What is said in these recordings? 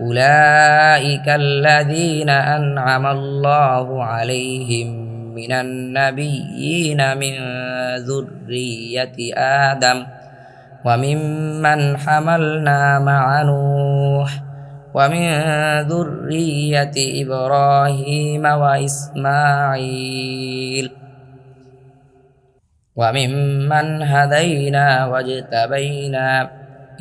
أولئك الذين أنعم الله عليهم من النبيين من ذرية آدم وممن حملنا مع نوح ومن ذرية إبراهيم وإسماعيل وممن هدينا واجتبينا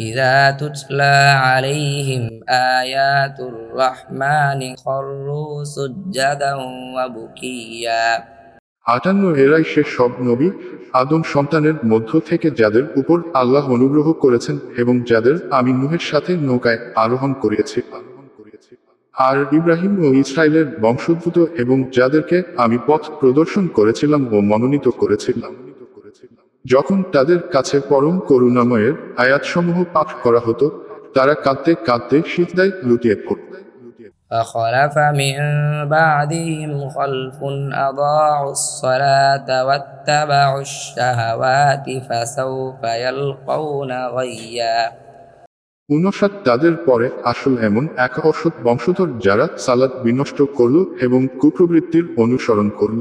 إذا تتلى عليهم آيات الرحمن خروا سجدا وبكيا আটান্ন এরাই সে সব নবী আদম সন্তানের মধ্য থেকে যাদের উপর আল্লাহ অনুগ্রহ করেছেন এবং যাদের আমি নুহের সাথে নৌকায় আরোহণ করিয়েছি আর ইব্রাহিম ও ইসরায়েলের বংশোদ্ভূত এবং যাদেরকে আমি পথ প্রদর্শন করেছিলাম ও মনোনীত করেছিলাম যখন তাদের কাছে পরম করুণাময়ের আয়াতসমূহ পাঠ করা হতো তারা কাঁদতে কাঁদতে সিজদায় লুটিয়ে পড়ত فخلف من بعدهم خلف أضاعوا الصلاة واتبعوا الشهوات فسوف يلقون غيا উনষাট তাদের পরে আসল এমন এক অসৎ বংশধর যারা সালাদ বিনষ্ট করল এবং কুপ্রবৃত্তির অনুসরণ করল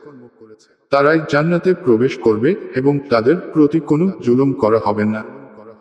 তারাই জান্নাতে প্রবেশ করবে এবং তাদের প্রতি কোনো জুলুম করা হবে না।